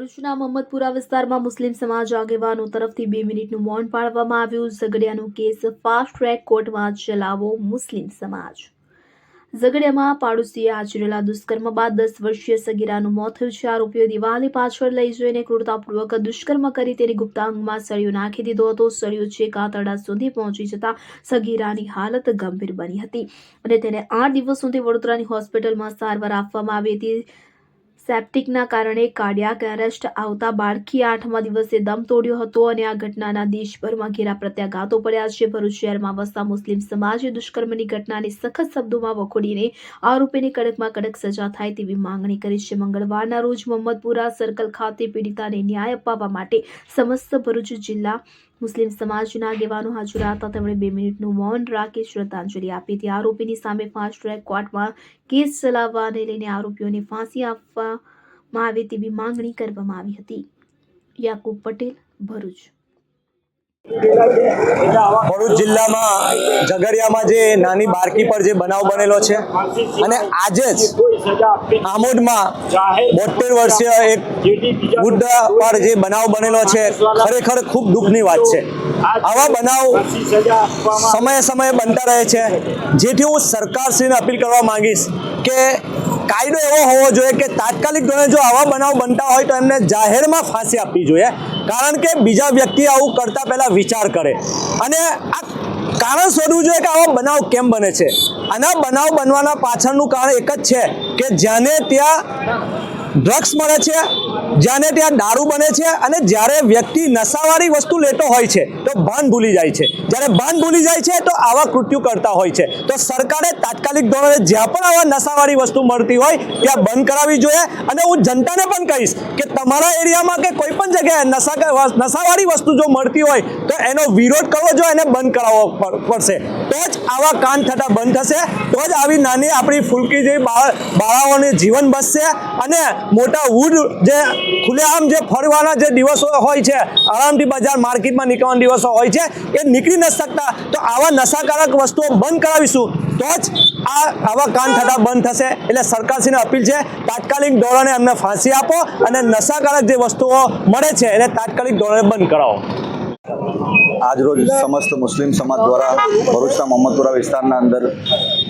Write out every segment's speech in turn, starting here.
ભરૂચના મહમ્મદપુરા વિસ્તારમાં મુસ્લિમ સમાજ આગેવાનો તરફથી બે મિનિટનું મૌન પાળવામાં આવ્યું. ઝઘડિયાનો કેસ ફાસ્ટ ટ્રેક કોર્ટમાં ચલાવો મુસ્લિમ સમાજ. ઝઘડિયામાં પાડોશીએ આચરેલા દુષ્કર્મ બાદ દસ વર્ષીય સગીરાનું મોત થયું છે. આરોપીઓ દિવાલની પાછળ લઈ જઈને ક્રૂરતાપૂર્વક દુષ્કર્મ કરી તેની ગુપ્તાંગમાં સળિયો નાખી દીધો હતો. સળિયો છેક આંતરડા સુધી પહોંચી જતા સગીરાની હાલત ગંભીર બની હતી અને તેને આઠ દિવસ સુધી વડોદરાની હોસ્પિટલમાં સારવાર આપવામાં આવી હતી. સેપ્ટિકના કારણે કાર્ડિયાક એરેસ્ટ આવતા બાળકીએ આઠમા દિવસે દમ તોડ્યો હતો અને આ ઘટનાના દેશભરમાં ઘેરા પ્રત્યાઘાતો પડ્યા છે. ભરૂચ શહેરમાં વસતા મુસ્લિમ સમાજે દુષ્કર્મની ઘટનાને સખત શબ્દોમાં વખોડીને આરોપીને કડકમાં કડક સજા થાય તેવી માંગણી કરી છે. મંગળવારના રોજ મોહમ્મદપુરા સર્કલ ખાતે પીડિતાને ન્યાય અપાવવા માટે સમસ્ત ભરૂચ જિલ્લા મુસ્લિમ સમાજના આગેવાનો હાજર હતા. તેમણે બે મિનિટનું મૌન રાખી શ્રદ્ધાંજલિ આપી. હતી આરોપીની સામે ફાસ્ટ ટ્રેક કોર્ટમાં કેસ ચલાવવાને લઈને આરોપીઓને ફાંસી આપવામાં આવે તેવી માંગણી કરવામાં આવી હતી. યાકુબ પટેલ, ભરૂચ. ભરૂચ જિલ્લામાં ઝઘડિયામાં જે નાની બારકી પર જે બનાવ બનેલો છે અને આજે જ આમોદમાં બોતેર વર્ષીય એક વૃદ્ધ પર જે બનાવ બનેલો છે, ખરેખર ખૂબ દુઃખની વાત છે. આવા બનાવ સમયે સમયે બનતા રહે છે. જેથી હું સરકારશ્રીને અપીલ કરવા માંગીશ કે કાયદો એવો હોવો જોઈએ કે તાત્કાલિક ધોરણે જો આવા બનાવ બનતા હોય તો એમને જાહેરમાં ફાંસી આપવી જોઈએ. કારણ કે બીજા વ્યક્તિ આવું કરતા પહેલા વિચાર કરે. અને આ કારણ શોધવું જોઈએ કે આવો બનાવ કેમ બને છે. અને આ બનાવ બનવાના પાછળનું કારણ એક જ છે કે જ્યાંને ત્યાં ડ્રગ્સ મળે છે જ્યાંને ત્યાં દારૂ બને છે અને જ્યારે વ્યક્તિ નશાવાળી વસ્તુ લેતો હોય છે, તો ભાન ભૂલી જાય છે. જ્યારે ભાન ભૂલી જાય છે, તો આવા કૃત્યુ કરતા હોય છે. તો સરકારે તાત્કાલિક ધોરણે જ્યાં પણ આવા નશાવાળી વસ્તુ મળતી હોય, ત્યાં બંધ કરાવવી જોઈએ. અને હું જનતાને પણ કહીશ કે તમારા એરિયામાં કે કોઈ પણ જગ્યાએ નશા નશાવાળી વસ્તુ જો મળતી હોય તો એનો વિરોધ કરવો જોઈએ એને બંધ કરાવવો પડશે. તો જ આવા કાંડ થતા બંધ થશે. તો જ આવી નાની આપણી ફૂલકી જેવી બાળ, બાળાઓને જીવન બચશે અને મોટા વુડ જે ખુલ્લેઆમ જે ફરવાના જે દિવસો હોય છે, આરામથી બજાર માર્કેટમાં નીકળવાના દિવસો હોય છે, એ નીકળી ન શકતા. તો આવા નશાકારક વસ્તુઓ બંધ કરાવીશું. તો જ આ, આવા કાન થતા બંધ થશે. એટલે સરકારશ્રીને અપીલ છે, તાત્કાલિક ધોરણે અમને ફાંસી આપો અને નશાકારક જે વસ્તુઓ મળે છે, એને તાત્કાલિક ધોરણે બંધ કરાવો. આજરોજ સમસ્ત મુસ્લિમ સમાજ દ્વારા ભરૂચના મોહમ્મદપુરા વિસ્તારના અંદર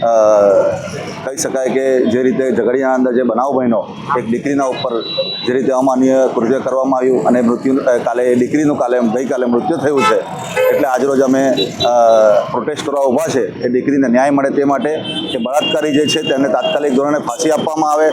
કહી શકાય કે જે રીતે ઝઘડિયાના અંદર જે બનાવ બન્યો, એક દીકરીના ઉપર જે રીતે અમાન્ય કૃત્ય કરવામાં આવ્યું અને મૃત્યુ કાલે એ દીકરીનું કાલે ગઈકાલે મૃત્યુ થયું છે. એટલે આજરોજ અમે પ્રોટેસ્ટ કરવા ઊભા છે. એ દીકરીને ન્યાય મળે તે માટે કે બળાત્કારી જે છે તેને તાત્કાલિક ધોરણે ફાંસી આપવામાં આવે.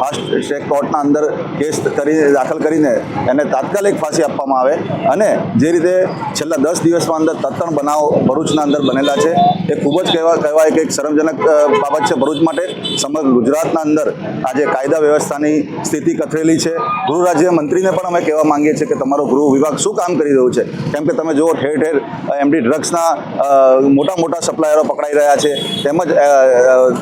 ફાસ્ટ ટ્રેક કોર્ટના અંદર કેસ કરી, દાખલ કરીને એને તાત્કાલિક ફાંસી આપવામાં આવે અને જે રીતે છેલ્લા દસ દિવસમાં અંદર તત્તણ બનાવ ભરૂચના અંદર બનેલા છે. એ ખૂબ જ કહેવા, કહેવાય કે એક શરમજનક બાબત છે ભરૂચ માટે. સમગ્ર ગુજરાતના અંદર આજે કાયદા વ્યવસ્થાની સ્થિતિ કથરેલી છે. ગૃહ રાજ્ય મંત્રીને પણ અમે કહેવા માંગીએ છીએ કે તમારો ગૃહ વિભાગ શું કામ કરી રહ્યું છે? કેમ કે તમે જુઓ ઠેર ઠેર એમડી ડ્રગ્સના મોટા મોટા સપ્લાયરો પકડાઈ રહ્યા છે. તેમજ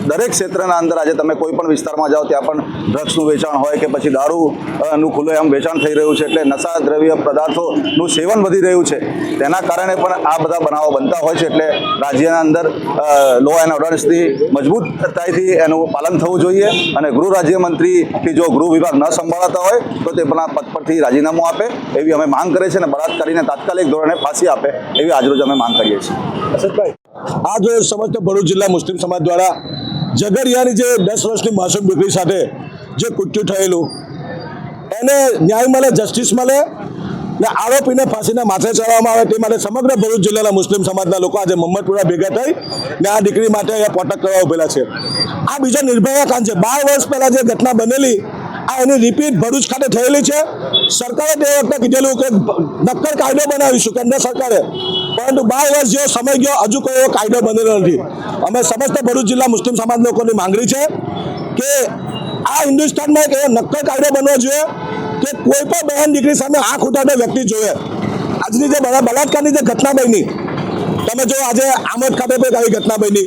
દરેક ક્ષેત્રના અંદર આજે તમે કોઈ પણ વિસ્તારમાં જાઓ ત્યાં પણ ડ્રગ્સનું વેચાણ હોય કે પછી દારૂનું અ, એમ વેચાણ થઈ રહ્યું છે. એટલે નશા દ્રવ્ય પદાર્થોનું સેવન વધી રહ્યું છે. તેના કારણે પણ આ બધા બનાવો બનતા હોય છે. એટલે રાજ્યના અંદર લો એન્ડ ઓર્ડર્સની મજબૂતતાથી એનું પાલન થવું જોઈએ અને ગૃહ રાજ્યમંત્રીથી જો ગૃહ વિભાગ ન સંભાળાતા હોય તો તે પણ પદ પરથી રાજીનામું આપે એવી અમે માંગ કરીએ છીએ અને બળાત્કારીને તાત્કાલિક ધોરણે ફાંસી આપે એવી આજરોજ અમે માંગ કરીએ છીએ. અશોકભાઈ. આજ રોજ સમસ્ત ભરૂચ જિલ્લા મુસ્લિમ સમાજ દ્વારા જગરિયાની જે દસ વર્ષની માસૂમ દીકરી સાથે જે કૃત્યુ થયેલું એને ન્યાય મળે જસ્ટિસ મળે ને આરોપીને ફાંસીના માથે ચડાવવામાં આવે તે માટે સમગ્ર ભરૂચ જિલ્લાના મુસ્લિમ સમાજના લોકો આજે મમ્મદપુરા ભેગા થઈ ને આ દીકરી માટે અહીંયા પોટક કરવા ઉભેલા છે. આ બીજો નિર્ભયા કાંડ છે. બાર વર્ષ પહેલાં જે ઘટના બનેલી, આ એની રિપીટ ભરૂચ ખાતે થયેલી છે. સરકારે તે વખતે કીધેલું કે નક્કર કાયદો બનાવીશું, કેન્દ્ર સરકારે. પરંતુ બાર વર્ષ જેવો સમય ગયો, હજુ કોઈ એવો કાયદો બનેલો નથી. અમે સમસ્ત ભરૂચ જિલ્લા મુસ્લિમ સમાજ લોકોની માંગણી છે કે આ હિન્દુસ્તાનમાં એક એવો નક્કર કાયદો બનવો જોઈએ કે કોઈ પણ બહેન દીકરી સામે આંખ ઉઠાડે વ્યક્તિ જોઈએ આજની જે બળાત્કારની જે ઘટના બની, તમે જો આજે આમોદ ખાતે પણ આવી ઘટના બની.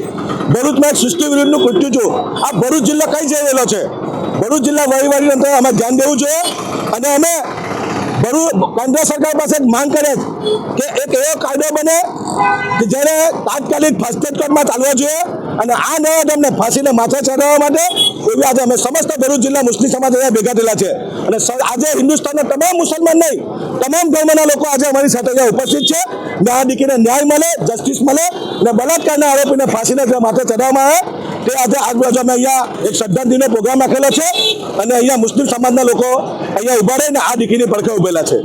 ભરૂચમાં એક સૃષ્ટિ વિરુદ્ધનું કૃત્યુ છું આ ભરૂચ જિલ્લો કઈ જઈ છે? ભરૂચ જિલ્લા વહીવટી તંત્ર અમે ધ્યાન દેવું જોઈએ અને અમે ભરૂચ કેન્દ્ર સરકાર પાસે માંગ કરે કે એક એવો કાયદો બને કે જેને તાત્કાલિક ફાસ્ટ કોર્ટમાં ચાલવો જોઈએ અને આ નવા તમને ફાંસીને માથે ચડાવવા માટે આજે અમે સમસ્ત ભરૂચ જિલ્લા મુસ્લિમ સમાજ અહીંયા ભેગા થયેલા છે. અને આજે હિન્દુસ્તાનના તમામ મુસલમાન નહીં, તમામ ધર્મના લોકો આજે અમારી સાથે અહીંયા ઉપસ્થિત છે. આ દીકરીને ન્યાય મળે જસ્ટિસ મળે અને બલાત્કારના આરોપીને ફાંસીને જે માથે ચડાવવામાં આવે, તે આજે આજુબાજુ અમે અહીંયા એક શ્રદ્ધાંજલિનો પ્રોગ્રામ રાખેલો છે. અને અહીંયા મુસ્લિમ સમાજના લોકો અહીંયા ઊભા રહીને આ દીકરીની પડખે ઉભેલા છે.